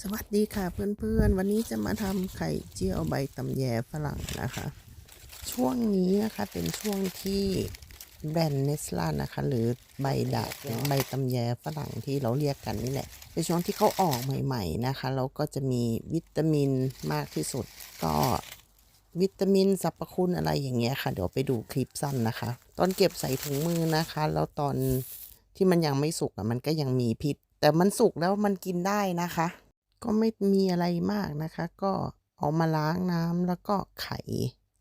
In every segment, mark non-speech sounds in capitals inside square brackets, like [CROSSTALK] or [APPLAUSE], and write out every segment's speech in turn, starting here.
สวัสดีค่ะเพื่อนๆ วันนี้จะมาทำไข่เจียวใบตำแยฝรั่งนะคะ ช่วงนี้นะคะเป็นช่วงที่แบรนด์เนสลานะคะ หรือใบดาดหรือใบตำแยฝรั่งที่เราเรียกกันนี่แหละเป็นช่วงที่เขาออกใหม่ ๆนะคะแล้วก็จะมีวิตามินมากที่สุด ก็วิตามินสรรพคุณอะไรอย่างเงี้ยค่ะ เดี๋ยวไปดูคลิปสั้นนะคะ ตอนเก็บใส่ถุงมือนะคะ แล้วตอนที่มันยังไม่สุกอะมันก็ยังมีพิษ แต่มันสุกแล้วมันกินได้นะคะ ก็ไม่มีอะไรมากนะคะ ก็เอามาล้างน้ำแล้วก็ไข่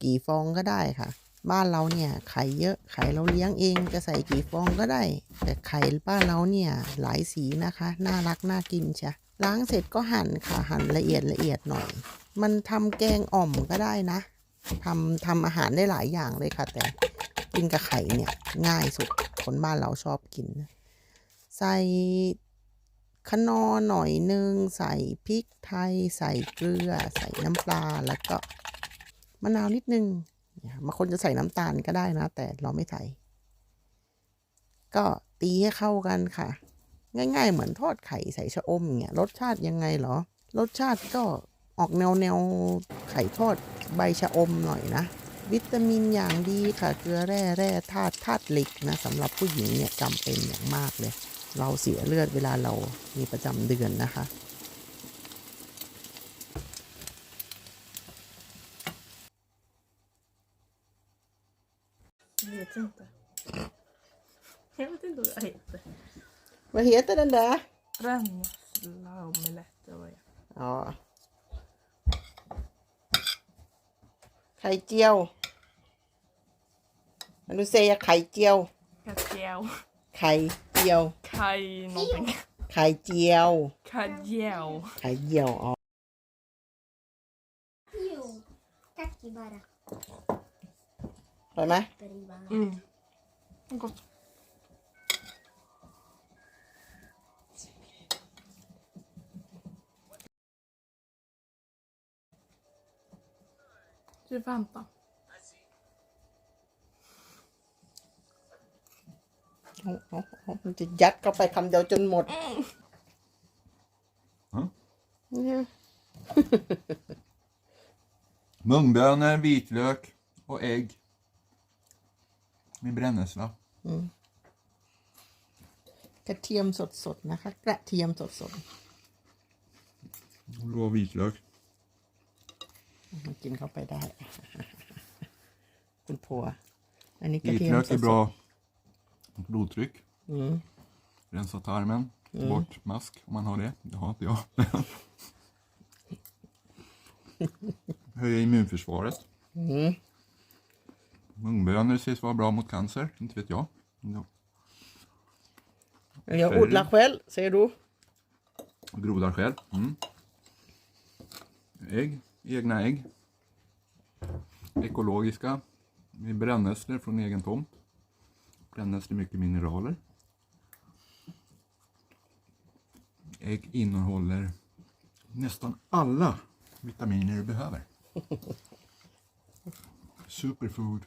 กี่ฟองก็ได้ค่ะ บ้านเราเนี่ยไข่เยอะไข่เราเลี้ยงเองจะใส่กี่ฟองก็ได้ แต่ไข่บ้านเราเนี่ยหลายสีนะคะ น่ารักน่ากินใช่ล้างเสร็จก็หั่นค่ะหั่นละเอียดละเอียดหน่อย มันทำแกงอ่อมก็ได้นะทำทำอาหารได้หลายอย่างเลยค่ะ แต่กินกับไข่เนี่ยง่ายสุดคนบ้านเราชอบกิน ใส่ ขนอหน่อยหนึ่งใส่พริกไทย ใส่เกลือ ใส่น้ำปลาแล้วก็มะนาวนิดนึงเนี่ยบางคนจะใส่น้ำตาลก็ได้นะ แต่เราไม่ใส่ ก็ตีให้เข้ากันค่ะ ง่าย ๆ เหมือนทอดไข่ใส่ชะอมเงี้ยรสชาติยังไงเหรอ รสชาติก็ออกแนวแนวไข่ทอดใบชะอมหน่อยนะ วิตามินอย่างดีค่ะ เกลือแร่แร่ธาตุธาตุเหล็กนะสำหรับผู้หญิงเนี่ยจำเป็นอย่างมากเลย เราเสียเลือดเวลาเรามีประจำเดือนนะคะ Jag vet inte. Jag vet inte vad det heter. Vad heter den där? Brännässleomelett eller vad det är. Ja. ไข่เจียวมันดูเซียไข่เจียว Kajel. ไข่เจียว Kaj någonting. ไข่เจียว Kajel. ไข่เจียวอ๋อ Jo, tack bara. อร่อยไหม Driva. Mm. Gott. Du vänta. เอาเอาเอามันจะยัดเข้าไปคำเดียวจนหมด Ja. เนี่ย Mungbönor, vitlök och ägg. Med brännässla. กระเทียมสดๆนะคะ กระเทียมสด Och rå vitlök. ๆมันกินเข้าไปได้ คุณผัว อันนี้กระเทียม Vitlök ส är ด bra blodtryck. Mm. Rensa tarmen, ta mm. bort mask om man har det. Det har inte jag. [LAUGHS] Höja immunförsvaret. Mm. Mungbönor sägs vara bra mot cancer, inte vet jag. No. Jag odlar själv, säger du. Grodar själv. Mm. Ägg, egna ägg. Ekologiska, med brännässlor från egen tomt. Brännässlor mycket mineraler. Ägg innehåller nästan alla vitaminer du behöver. [LAUGHS] Superfood.